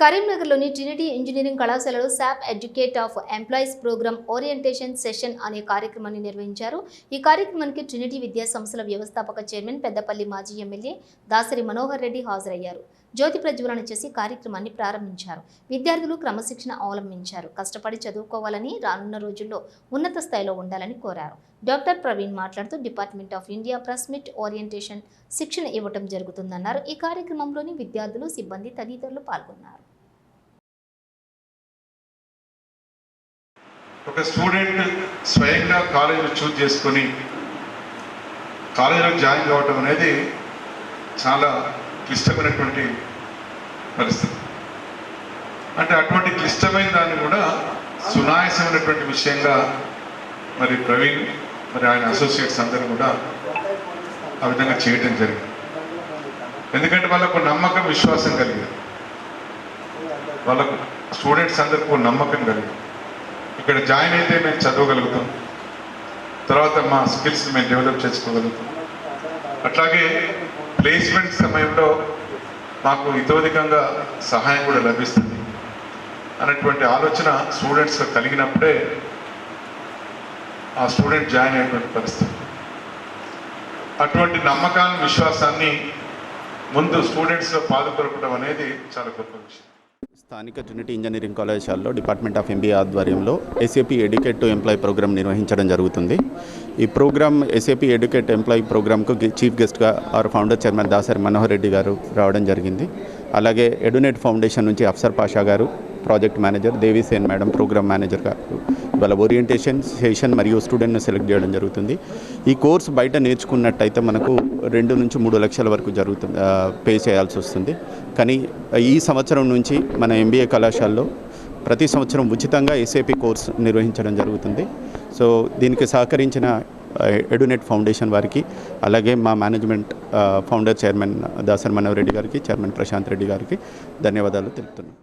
కరీంనగర్లోని Trinity engineering కళాశాలలో SAP educate of employees program orientation session అనే కార్యక్రమాన్ని నిర్వహించారు. ఈ కార్యక్రమానికి ట్రినిటీ విద్యా సంస్థల వ్యవస్థాపక చైర్మన్ పెద్దపల్లి మాజీ ఎమ్మెల్యే దాసరి మనోహర్ రెడ్డి హాజరయ్యారు. జ్యోతి ప్రజ్వలన చేసి కార్యక్రమాన్ని ప్రారంభించారు. విద్యార్థులు క్రమశిక్షణ అవలంబించారు. కష్టపడి చదువుకోవాలని రానున్న రోజుల్లో ఉన్నత స్థాయిలో ఉండాలని కోరారు. డాక్టర్ ప్రవీణ్ మాట్లాడుతూ department of India press meet orientation శిక్షణ ఇవ్వటం జరుగుతుందన్నారు. ఈ కార్యక్రమంలోని విద్యార్థులు సిబ్బంది తదితరులు పాల్గొన్నారు. ఒక స్టూడెంట్ స్వయంగా కాలేజీలో చూజ్ చేసుకొని కాలేజీలో జాయిన్ కావటం అనేది చాలా క్లిష్టమైనటువంటి పరిస్థితి. అంటే అటువంటి క్లిష్టమైన దాన్ని కూడా సునాయాసమైనటువంటి విషయంగా మరి ప్రవీణ్ మరి ఆయన అసోసియేట్స్ అందరూ కూడా ఆ విధంగా చేయటం జరిగింది. ఎందుకంటే వాళ్ళకు నమ్మకం విశ్వాసం కలిగింది. వాళ్ళకు స్టూడెంట్స్ అందరికీ ఒక నమ్మకం కలిగింది. ఇక్కడ జాయిన్ అయితే మేము చదవగలుగుతాం. తర్వాత మా స్కిల్స్ మేము డెవలప్ చేసుకోగలుగుతాం. అట్లాగే ప్లేస్మెంట్ సమయంలో మాకు ఇతోధికంగా సహాయం కూడా లభిస్తుంది. అనేటువంటి ఆలోచన స్టూడెంట్స్లో కలిగినప్పుడే ఆ స్టూడెంట్ జాయిన్ అయినటువంటి పరిస్థితి. అటువంటి నమ్మకాన్ని విశ్వాసాన్ని ముందు స్టూడెంట్స్లో పాల్గొనడం అనేది చాలా గొప్ప విషయం. స్థానిక ట్రినిటీ ఇంజనీరింగ్ కళాశాలలో డిపార్ట్మెంట్ ఆఫ్ ఎంబీఏ ఆధ్వర్యంలో SAP educate to employ program నిర్వహించడం జరుగుతుంది. ఈ ప్రోగ్రామ్ ఎస్ఏపీ ఎడ్యుకేట్ ఎంప్లాయ్ ప్రోగ్రామ్కు చీఫ్ గెస్ట్గా R founder chairman Dasari Manohar Reddy గారు రావడం జరిగింది. అలాగే ఎడునెట్ ఫౌండేషన్ నుంచి అఫ్సర్ పాషా గారు project manager Devisen madam program manager గారు వాళ్ళ ఓరియంటేషన్ సెషన్ మరియు స్టూడెంట్ను సెలెక్ట్ చేయడం జరుగుతుంది. ఈ కోర్స్ బయట నేర్చుకున్నట్టయితే మనకు రెండు నుంచి మూడు లక్షల వరకు జరుగుతుంది పే చేయాల్సి వస్తుంది. కానీ ఈ సంవత్సరం నుంచి మన ఎంబీఏ కళాశాలలో ప్రతి సంవత్సరం ఉచితంగా ఎస్ఏపి కోర్స్ నిర్వహించడం జరుగుతుంది. సో దీనికి సహకరించిన ఎడునెట్ ఫౌండేషన్ వారికి అలాగే మా management founder chairman Dasar Manohar Reddy garu chairman Prashant Reddy గారికి ధన్యవాదాలు తెలుపుతున్నాను